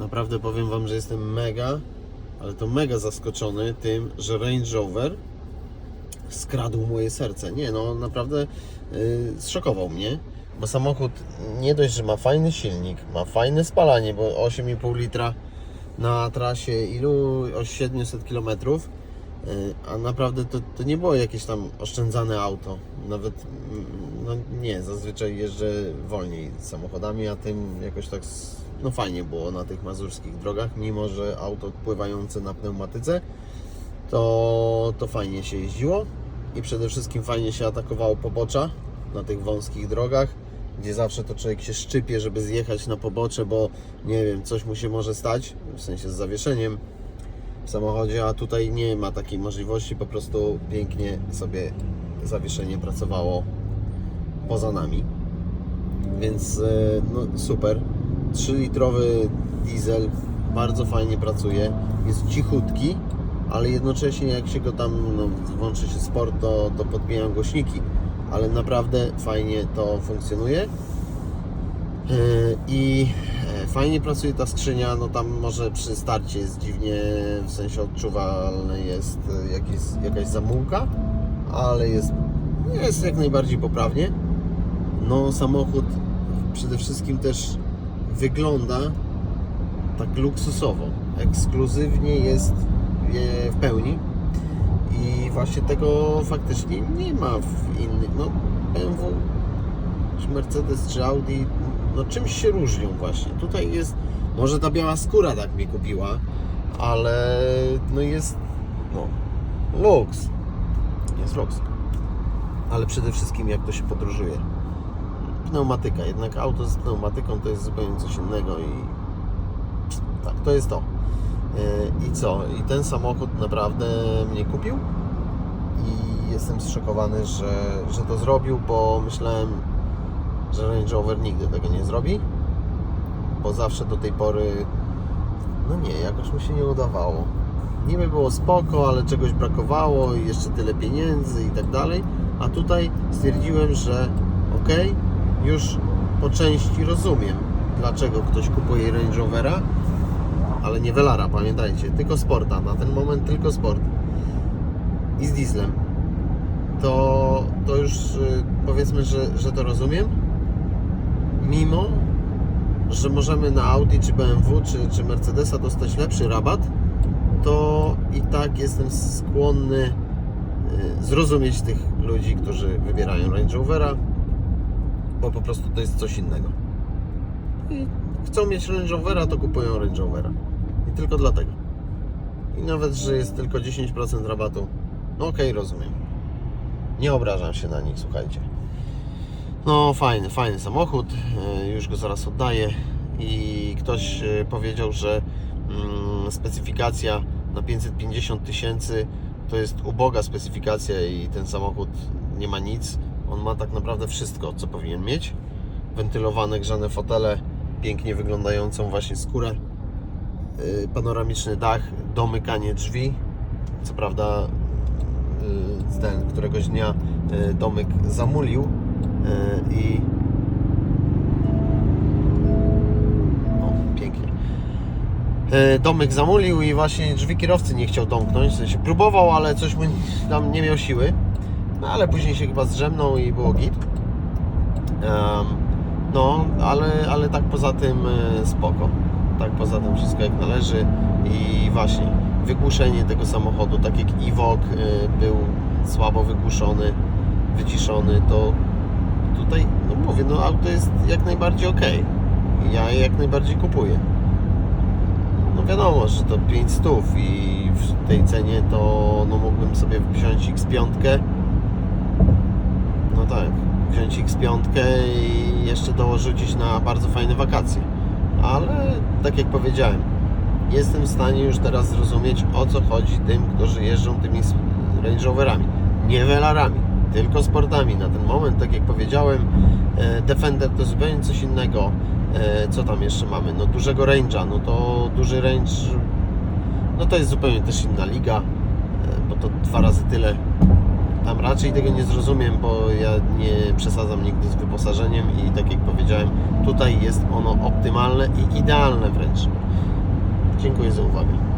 Naprawdę powiem Wam, że jestem mega, ale to mega zaskoczony tym, że Range Rover skradł moje serce. Nie, no naprawdę yy, zszokował mnie, bo samochód nie dość, że ma fajny silnik, ma fajne spalanie, bo 8,5 litra na trasie ilu? O 700 km. A naprawdę to, to nie było jakieś tam oszczędzane auto. Nawet mm, no nie, zazwyczaj jeżdżę wolniej samochodami, a tym jakoś tak no fajnie było na tych mazurskich drogach, mimo że auto pływające na pneumatyce to, to fajnie się jeździło i przede wszystkim fajnie się atakowało pobocza na tych wąskich drogach, gdzie zawsze to człowiek się szczypie, żeby zjechać na pobocze, bo nie wiem, coś mu się może stać, w sensie z zawieszeniem w samochodzie, a tutaj nie ma takiej możliwości, po prostu pięknie sobie zawieszenie pracowało poza nami. Więc e, no, super. 3-litrowy diesel bardzo fajnie pracuje. Jest cichutki, ale jednocześnie jak się go tam no, włączy się sport, to, to podbijają głośniki. Ale naprawdę fajnie to funkcjonuje. Yy, I e, fajnie pracuje ta skrzynia, no tam może przy starcie jest dziwnie, w sensie odczuwalne jest e, jakieś, jakaś zamułka, ale jest, jest jak najbardziej poprawnie. No samochód przede wszystkim też wygląda tak luksusowo, ekskluzywnie jest w pełni i właśnie tego faktycznie nie ma w innych, no BMW czy Mercedes, czy Audi, no czymś się różnią właśnie. Tutaj jest, może ta biała skóra tak mi kupiła, ale no jest, no, luks. Jest luks. Ale przede wszystkim jak to się podróżuje. Pneumatyka, jednak auto z pneumatyką to jest zupełnie coś innego i tak, to jest to. Yy, I co? I ten samochód naprawdę mnie kupił i jestem zszokowany, że, że to zrobił, bo myślałem, że Range Rover nigdy tego nie zrobi, bo zawsze do tej pory, no nie, jakoś mu się nie udawało. Niby było spoko, ale czegoś brakowało i jeszcze tyle pieniędzy i tak dalej, a tutaj stwierdziłem, że okej, już po części rozumiem, dlaczego ktoś kupuje Range Rovera, ale nie Velara, pamiętajcie, tylko Sporta, na ten moment tylko Sport. I z dieslem. To, to już y, powiedzmy, że, że to rozumiem. Mimo, że możemy na Audi, czy BMW, czy, czy Mercedesa dostać lepszy rabat, to i tak jestem skłonny y, zrozumieć tych ludzi, którzy wybierają Range Rovera, bo po prostu to jest coś innego. I chcą mieć Range Rovera, to kupują Range Rovera. I tylko dlatego. I nawet, że jest tylko 10% rabatu, no okej, rozumiem. Nie obrażam się na nich, słuchajcie. No fajny, fajny samochód, e, już go zaraz oddaję i ktoś e, powiedział, że mm, specyfikacja na 550 tysięcy to jest uboga specyfikacja i ten samochód nie ma nic. On ma tak naprawdę wszystko, co powinien mieć. Wentylowane, grzane fotele, pięknie wyglądającą właśnie skórę, e, panoramiczny dach, domykanie drzwi. Co prawda y, ten któregoś dnia y, domek zamulił y, i pięknie Y, domek zamulił i właśnie drzwi kierowcy nie chciał domknąć, w sensie próbował, ale coś mu tam nie miał siły no ale później się chyba zdrzemnął i było git Em, no, ale, ale tak poza tym y, spoko tak poza tym wszystko jak należy i właśnie wygłuszenie tego samochodu, tak jak Evoque y, był słabo wygłuszony, wyciszony, to tutaj, no mówię, no auto jest jak najbardziej ok. Ja je jak najbardziej kupuję. No wiadomo, że to 5 stów i w tej cenie to no mógłbym sobie wziąć X5. Tak, wziąć X5 i jeszcze dołożyć na bardzo fajne wakacje. Ale tak jak powiedziałem, jestem w stanie już teraz zrozumieć o co chodzi tym, którzy jeżdżą tymi Range Roverami. Nie Velarami, tylko sportami. Na ten moment, tak jak powiedziałem, e, Defender to zupełnie coś innego. E, Co tam jeszcze mamy? No dużego range'a, no to duży range, no to jest zupełnie też inna liga, e, bo to dwa razy tyle. Tam raczej tego nie zrozumiem, bo ja nie przesadzam nigdy z wyposażeniem i tak jak powiedziałem, tutaj jest ono optymalne i idealne wręcz. Dziękuję za uwagę.